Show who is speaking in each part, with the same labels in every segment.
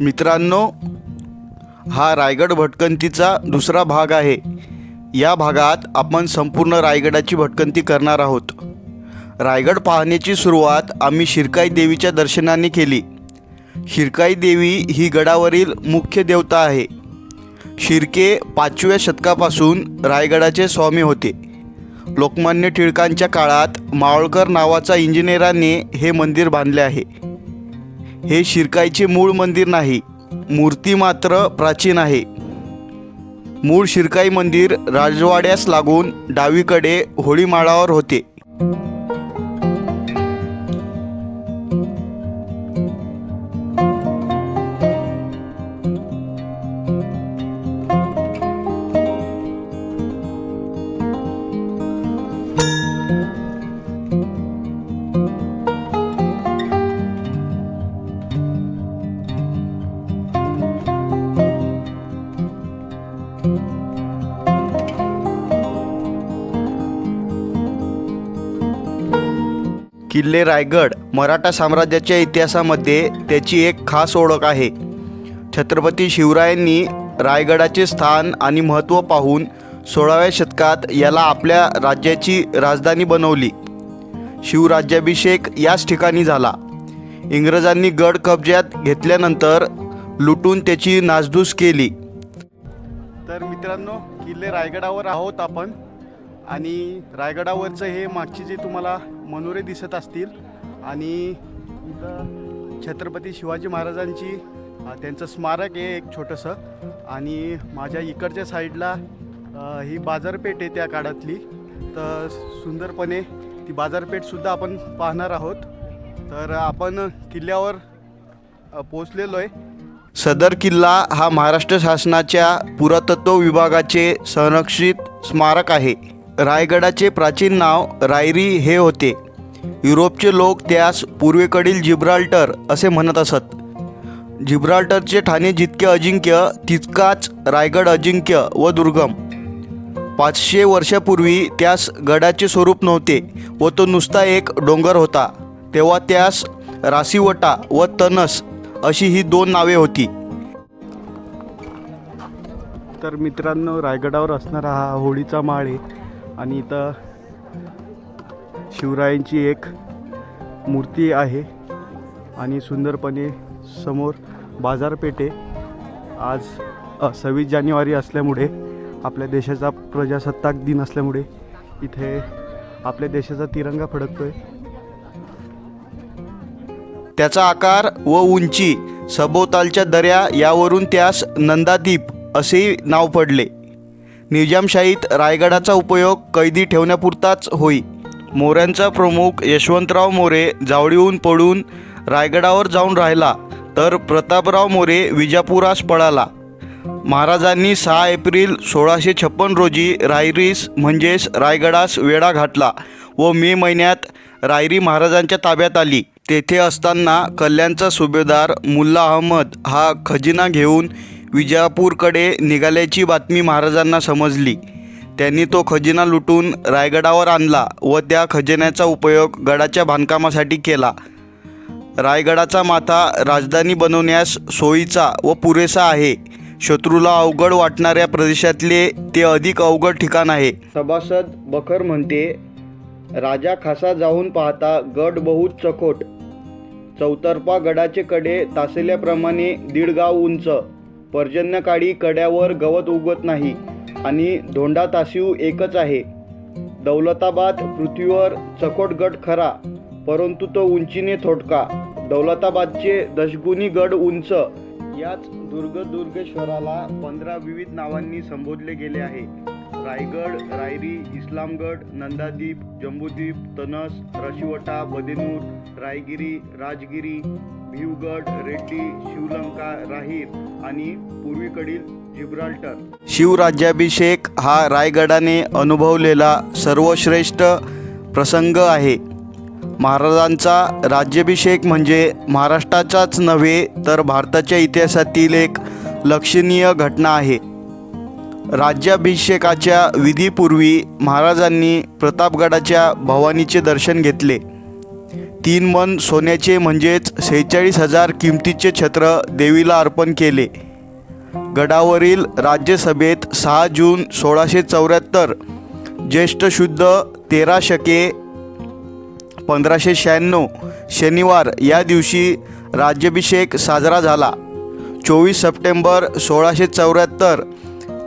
Speaker 1: मित्रांनो हा रायगड भटकंतीचा दुसरा भाग आहे. या भागात आपण संपूर्ण रायगडाची भटकंती करणार आहोत. रायगड पाहण्याची सुरुवात आम्ही शिरकाई देवीच्या दर्शनाने केली. शिरकाई देवी ही गडावरील मुख्य देवता आहे. शिर्के पाचव्या शतकापासून रायगडाचे स्वामी होते. लोकमान्य टिळकांच्या काळात मावळकर नावाचा इंजिनियराने हे मंदिर बांधले आहे. हे शिरकाईचे मूळ मंदिर नाही. मूर्ती मात्र प्राचीन आहे. मूळ शिरकाई मंदिर राजवाड्यास लागून डावीकडे होळीमाळावर होते. किल्ले रायगड मराठा साम्राज्याच्या इतिहासामध्ये त्याची एक खास ओळख आहे. छत्रपती शिवरायांनी रायगडाचे स्थान आणि महत्त्व पाहून सोळाव्या शतकात याला आपल्या राज्याची राजधानी बनवली. शिवराज्याभिषेक याच ठिकाणी झाला. इंग्रजांनी गड कब्ज्यात घेतल्यानंतर लुटून त्याची नासधूस केली. तर मित्रांनो किल्ले रायगडावर आहोत आपण. आणि रायगडावरचं हे मागची जे तुम्हाला मनोरे दिसत असतील. आणि इथं छत्रपती शिवाजी महाराजांची त्यांचं स्मारक आहे एक छोटंसं. आणि माझ्या इकडच्या साईडला ही बाजारपेठ आहे त्या काळातली. तर सुंदरपणे ती बाजारपेठसुद्धा आपण पाहणार आहोत. तर आपण किल्ल्यावर पोचलेलो आहे सदर किल्ला हा महाराष्ट्र शासनाच्या पुरातत्व विभागाचे संरक्षित स्मारक आहे. रायगडाचे प्राचीन नाव रायरी हे होते. युरोपचे लोक त्यास पूर्वेकडील जिब्राल्टर असे म्हणत असत. जिब्राल्टरचे ठाणे जितके अजिंक्य तितकाच रायगड अजिंक्य व दुर्गम. पाचशे वर्षापूर्वी त्यास गडाचे स्वरूप नव्हते व तो नुसता एक डोंगर होता. तेव्हा त्यास रासीवटा व तनस अशी ही दोन नावे होती. तर मित्रांनो रायगडावर असणारा हा होळीचा माळ आहे आणि इथं शिवरायांची एक मूर्ती आहे आणि सुंदरपणे समोर बाजारपेठे. आज सव्वीस जानेवारी असल्यामुळे आपल्या देशाचा प्रजासत्ताक दिन असल्यामुळे इथे आपल्या देशाचा तिरंगा फडकतोय. त्याचा आकार व उंची सभोवतालच्या दऱ्या यावरून त्यास नंदादीप असेही नाव पडले. निजामशाहीत रायगडाचा उपयोग कैदी ठेवण्यापुरताच होई. मोऱ्यांचा प्रमुख यशवंतराव मोरे जावळीहून पडून रायगडावर जाऊन राहिला तर प्रतापराव मोरे विजापुरास पळाला. महाराजांनी सहा एप्रिल सोळाशे छप्पन रोजी रायरीस म्हणजेच रायगडास वेढा घातला व मे महिन्यात रायरी महाराजांच्या ताब्यात आली. तेथे असताना कल्याणचा सुभेदार मुल्ला अहमद हा खजिना घेऊन विजापूरकडे निघाल्याची बातमी महाराजांना समजली. त्यांनी तो खजिना लुटून रायगडावर आणला व त्या खजिन्याचा उपयोग गडाच्या बांधकामासाठी केला. रायगडाचा माथा राजधानी बनवण्यास सोयीचा व पुरेसा आहे. शत्रूला अवघड वाटणाऱ्या प्रदेशातले ते अधिक अवघड ठिकाण आहे. सभासद बखर म्हणते राजा खासा जाऊन पाहता गड बहुत चकोट. चौतर्फा गडाचे कडे तासल्याप्रमाणे दीड गाव उंच. पर्जन्यकाळी कड्यावर गवत उगवत नाही. आणि धोंडा तासीव एकच आहे. दौलताबाद पृथ्वीवर चकोट गड खरा परंतु तो उंचीने थोडका दौलताबादचे दशगुणी गड उंच. याच दुर्ग दुर्गेश्वराला पंधरा विविध नावांनी संबोधले गेले आहे. रायगड रायरी इस्लामगड नंदादीप जम्बूद्वीप तनस रशिवटा बदेनूर रायगिरी राजगिरी भिवगड रेड्डी शिवलंका राहीर आणि पूर्वीकडील जिब्राल्टर. शिवराज्याभिषेक हा रायगडाने अनुभवलेला सर्वश्रेष्ठ प्रसंग आहे. महाराजांचा राज्याभिषेक म्हणजे महाराष्ट्राचाच नव्हे तर भारताच्या इतिहासातील एक लक्षणीय घटना आहे. राज्याभिषेकाच्या विधीपूर्वी महाराजांनी प्रतापगडाच्या भवानीचे दर्शन घेतले. तीन मन सोन्याचे म्हणजेच सेहेचाळीस हजार किमतीचे छत्र देवीला अर्पण केले. गडावरील राज्यसभेत सहा जून सोळाशे चौऱ्याहत्तर ज्येष्ठ शुद्ध तेरा शके पंधराशे शहाण्णव शनिवार या दिवशी राज्याभिषेक साजरा झाला. चोवीस सप्टेंबर सोळाशे चौऱ्याहत्तर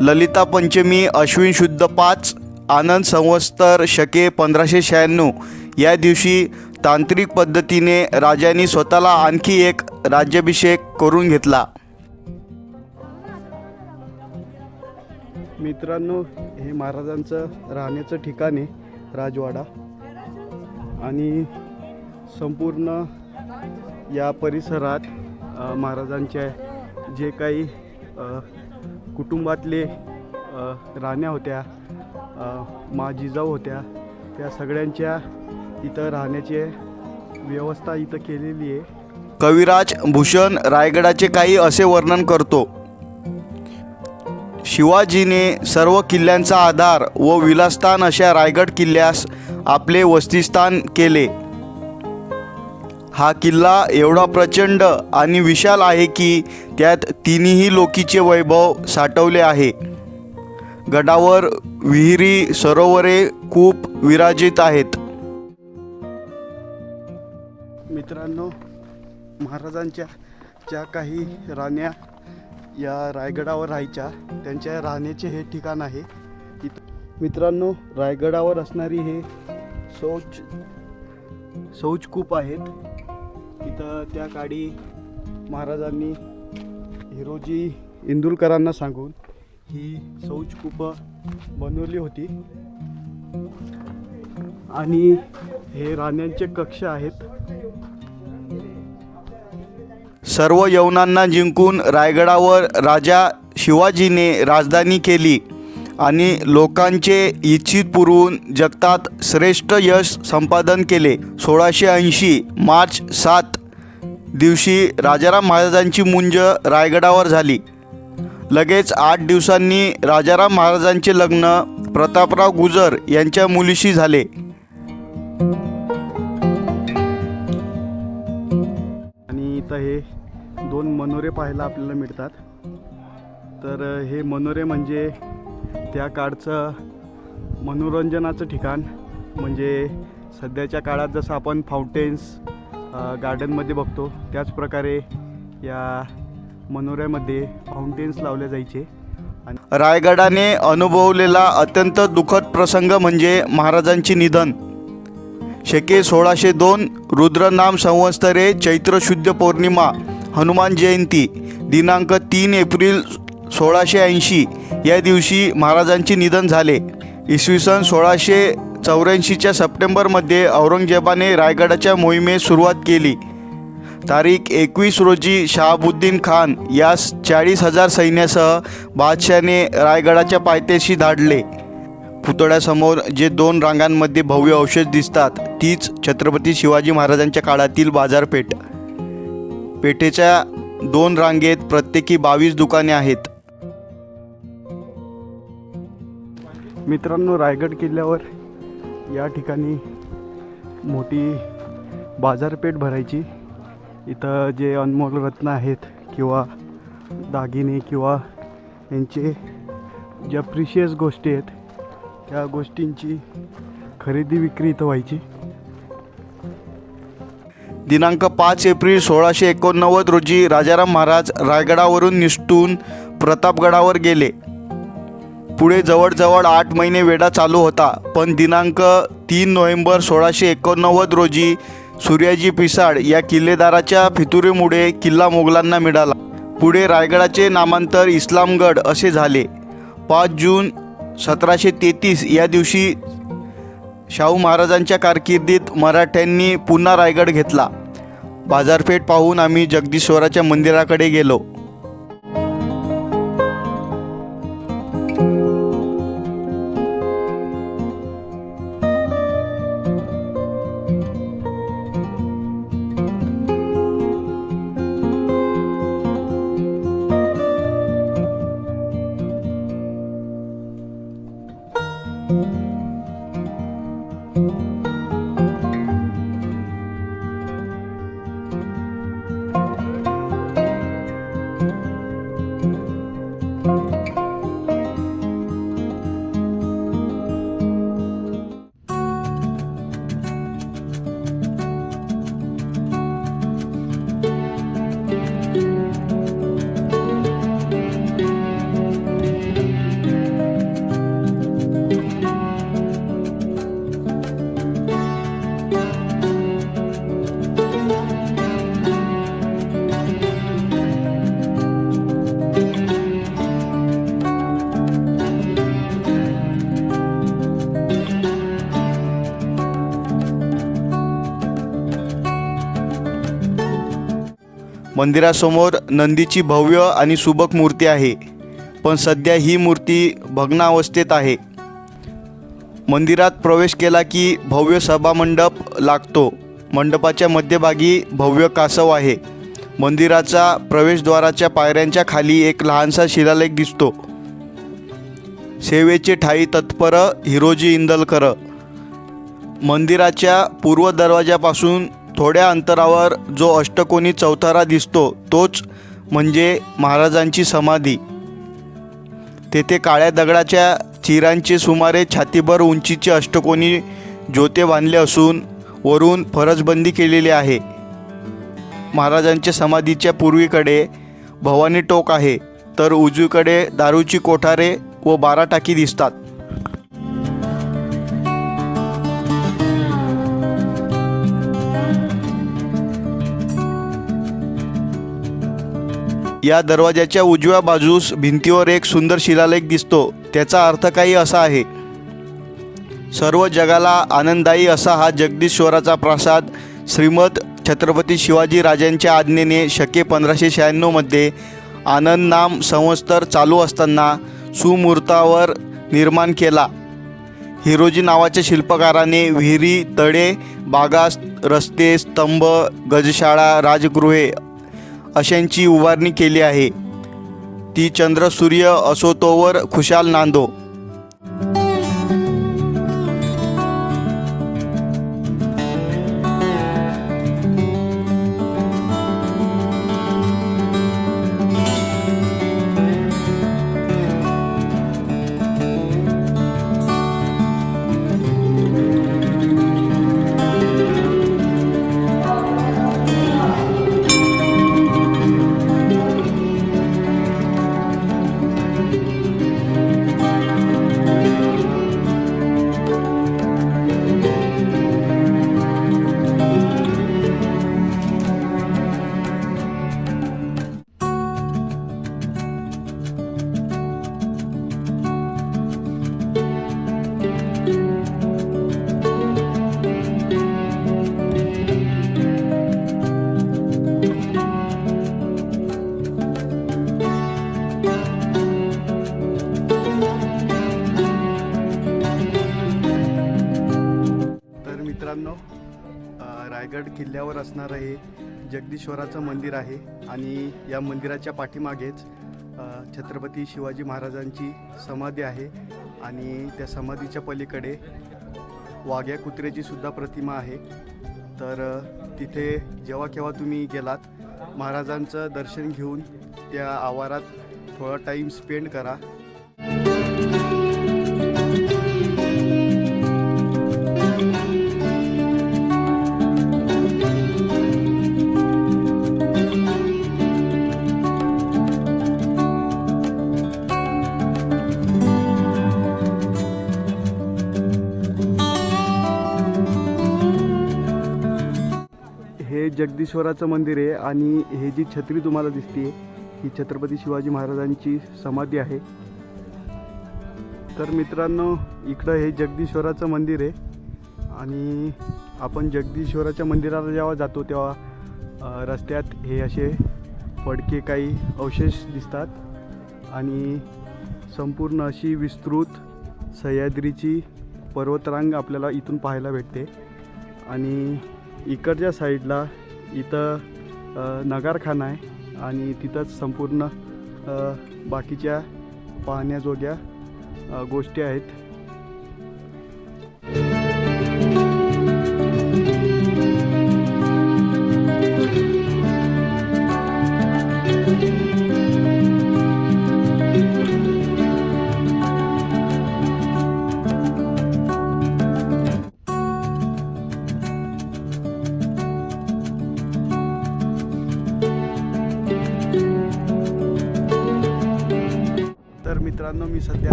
Speaker 1: ललिता पंचमी अश्विन शुद्ध पाच आनंद संवत्सर शके पंधराशे शहाण्णव या दिवशी तांत्रिक पद्धतीने राजांनी स्वतःला आणखी एक राज्याभिषेक करून घेतला.
Speaker 2: मित्रांनो हे महाराजांचं राहण्याचं ठिकाण आहे राजवाडा. आणि संपूर्ण या परिसरात महाराजांच्या जे काही कुटुंबातले राण्या होत्या अ, मा जिजाऊ होत्या त्या सगळ्यांच्या इथं राहण्याची व्यवस्था इथं केलेली आहे.
Speaker 1: कविराज भूषण रायगडाचे काही असे वर्णन करतो. शिवाजीने सर्व किल्ल्यांचा आधार व विलासस्थान अशा रायगड किल्ल्यास आपले वस्तिस्थान केले. हा किल्ला एवढा प्रचंड आणि विशाल आहे की त्यात तिन्ही लोकीचे वैभव साठवले आहे. गडावर विहिरी सरोवरे खूप विराजित आहेत.
Speaker 2: मित्रांनो महाराजांच्या ज्या काही राण्या या रायगडावर राहायच्या. त्यांच्या राहण्याचे हे ठिकाण आहे. मित्रांनो रायगडावर असणारी हे शौच शौचकूप आहेत. इथं त्या काळी महाराजांनी हिरोजी इंदुलकरांना सांगून ही शौचकूप बनवली होती. आणि हे राण्यांचे कक्ष आहेत.
Speaker 1: सर्व यवनांना जिंकून रायगडावर राजा शिवाजीने राजधानी केली आणि लोकांचे इच्छित पुरवून जगतात श्रेष्ठ यश संपादन केले. सोळाशे ऐंशी मार्च सात दिवशी राजाराम महाराजांची मुंज रायगडावर झाली. लगेच आठ दिवसांनी राजाराम महाराजांचे लग्न प्रतापराव गुजर यांच्या मुलीशी झाले.
Speaker 2: दोन मनोरे पाहायला आपल्याला मिळतात. तर हे मनोरे म्हणजे त्या काळचं मनोरंजनाचं ठिकाण. म्हणजे सध्याच्या काळात जसं आपण फाउंटेन्स गार्डनमध्ये बघतो त्याच प्रकारे या मनोऱ्यामध्ये फाउंटेन्स लावले जायचे. आणि
Speaker 1: रायगडाने अनुभवलेला अत्यंत दुःखद प्रसंग म्हणजे महाराजांचे निधन. शके सोळाशे दोन रुद्रनाम संवत्सरे चैत्र शुद्ध पौर्णिमा हनुमान जयंती दिनांक तीन एप्रिल सोळाशे ऐंशी या दिवशी महाराजांचे निधन झाले. इसवी सन सोळाशे चौऱ्याऐंशीच्या सप्टेंबरमध्ये औरंगजेबाने रायगडाच्या मोहिमेस सुरुवात केली. तारीख एकवीस रोजी शहाबुद्दीन खान यास चाळीस हजार सैन्यासह बादशाने रायगडाच्या पायथ्याशी धाडले. पुतळ्यासमोर जे दोन रांगांमध्ये भव्य अवशेष दिसतात तीच छत्रपती शिवाजी महाराजांच्या काळातील बाजारपेठ. पेठेच्या दोन रांगेत प्रत्येकी बावीस दुकाने आहेत.
Speaker 2: मित्रांनो रायगड किल्ल्यावर या ठिकाणी मोठी बाजारपेठ भरायची. इथं जे अनमोल रत्न आहेत किंवा दागिने किंवा यांचे ज्या प्रिशियस गोष्टी आहेत त्या गोष्टींची खरेदी विक्री इथं व्हायची.
Speaker 1: दिनांक पाच एप्रिल सोळाशे एकोणनव्वद रोजी राजाराम महाराज रायगडावरून निसटून प्रतापगडावर गेले. पुढे जवळजवळ आठ महिने वेढा चालू होता पण दिनांक तीन नोव्हेंबर सोळाशे एकोणनव्वद रोजी सूर्याजी पिसाळ या किल्लेदाराच्या फितुरीमुळे किल्ला मोगलांना मिळाला. पुढे रायगडाचे नामांतर इस्लामगड असे झाले. पाच जून सतराशे तेहतीस या दिवशी शाहू महाराजांच्या कारकिर्दीत मराठ्यांनी पुन्हा रायगड घेतला. बाजारपेठ पाहून आम्ही जगदीश्वराच्या मंदिराकडे गेलो. मंदिरासमोर नंदीची भव्य आणि सुबक मूर्ती आहे. पण सध्या ही मूर्ती भग्नावस्थेत आहे. मंदिरात प्रवेश केला की भव्य सभामंडप लागतो. मंडपाच्या मध्यभागी भव्य कासव आहे. मंदिराचा प्रवेशद्वाराच्या पायऱ्यांच्या खाली एक लहानसा शिलालेख दिसतो. सेवेचे ठाई तत्पर हिरोजी इंदलकर. मंदिराच्या पूर्व दरवाजापासून थोड्या अंतरावर जो अष्टकोनी चौथारा दिसतो तोच म्हणजे महाराजांची समाधी. तेथे काळ्या दगडाच्या चिरांचे सुमारे छातीभर उंचीचे अष्टकोनी जोते बांधले असून वरून फरसबंदी केलेली आहे. महाराजांच्या समाधीच्या पूर्वीकडे भवानी टोक आहे तर उजवीकडे दारूची कोठारे व बारा टाकी दिसतात. या दरवाजाच्या उजव्या बाजूस भिंतीवर एक सुंदर शिलालेख दिसतो. त्याचा अर्थ काही असा आहे. सर्व जगाला आनंददायी असा हा जगदीश्वराचा प्रसाद. श्रीमद छत्रपती शिवाजी राजांच्या आज्ञेने शके पंधराशे शहाण्णवमध्ये आनंद नाम संवत्सर चालू असताना सुमुहूर्तावर निर्माण केला. हिरोजी नावाच्या शिल्पकाराने विहिरी तळे बागा रस्ते स्तंभ गजशाळा राजगृहे अशांची उभारणी केली आहे. ती चंद्र सूर्य असो तोवर खुशाल नांदो.
Speaker 2: असणारं हे जगदीश्वराचं मंदिर आहे आणि या मंदिराच्या पाठीमागेच छत्रपती शिवाजी महाराजांची समाधी आहे आणि त्या समाधीच्या पलीकडे वाघ्या कुत्र्याची सुद्धा प्रतिमा आहे. तर तिथे जेव्हा केव्हा तुम्ही गेलात महाराजांचं दर्शन घेऊन त्या आवारात थोडा टाईम स्पेंड करा. हे जगदीश्वराचं मंदिर आहे आणि हे जी छत्री तुम्हाला दिसते ही छत्रपती शिवाजी महाराजांची समाधी आहे. तर मित्रांनो इकडं हे जगदीश्वराचं मंदिर आहे आणि आपण जगदीश्वराच्या मंदिराला जेव्हा जातो तेव्हा रस्त्यात हे असे फडके काही अवशेष दिसतात आणि संपूर्ण अशी विस्तृत सह्याद्रीची पर्वतरांग आपल्याला इथून पाहायला भेटते. आणि इकडच्या साईडला इथं नगारखाना आहे आणि तिथंच संपूर्ण बाकीच्या पाहण्याजोग्या गोष्टी आहेत.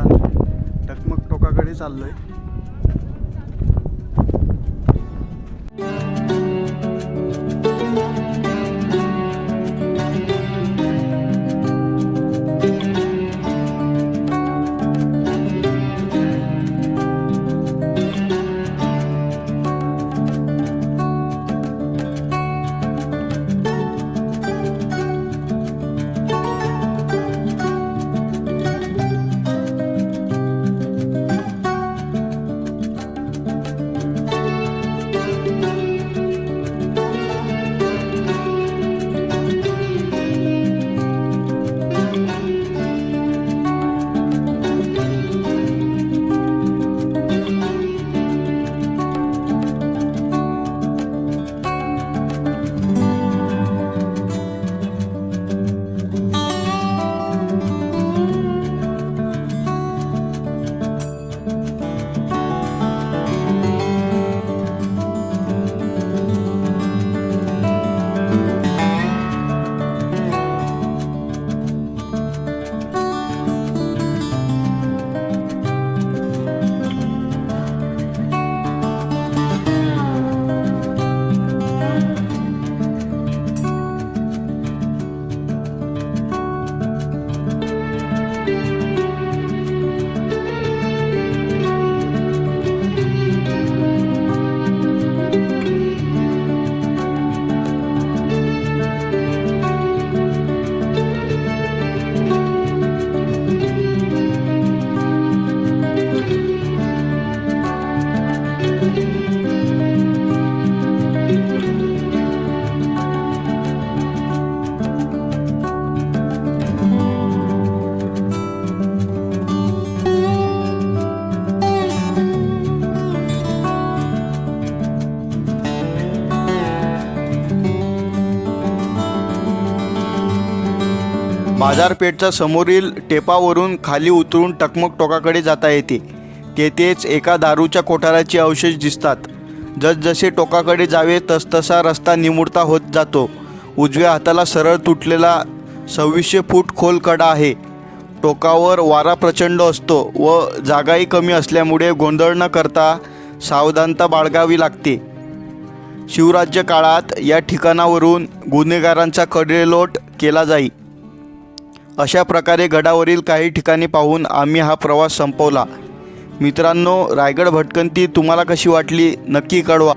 Speaker 2: आता टकमक टोकाकडे चाललो आहे
Speaker 1: बाजारपेठच्या समोरील टेपावरून खाली उतरून टकमक टोकाकडे जाता येते. तेथेच एका दारूच्या कोठाराचे अवशेष दिसतात. जसजसे टोकाकडे जावे तसतसा रस्ता निमुळता होत जातो. उजव्या हाताला सरळ तुटलेला सव्वीसशे फूट खोल कडा आहे. टोकावर वारा प्रचंड असतो व जागाही कमी असल्यामुळे गोंधळ न करता सावधानता बाळगावी लागते. शिवराज्य काळात या ठिकाणावरून गुन्हेगारांचा कडेलोट केला जाई. अशा प्रकारे गडावरील काही ठिकाणी पाहून आम्ही हा प्रवास संपवला. मित्रांनो रायगड भटकंती तुम्हाला कशी वाटली नक्की कळवा.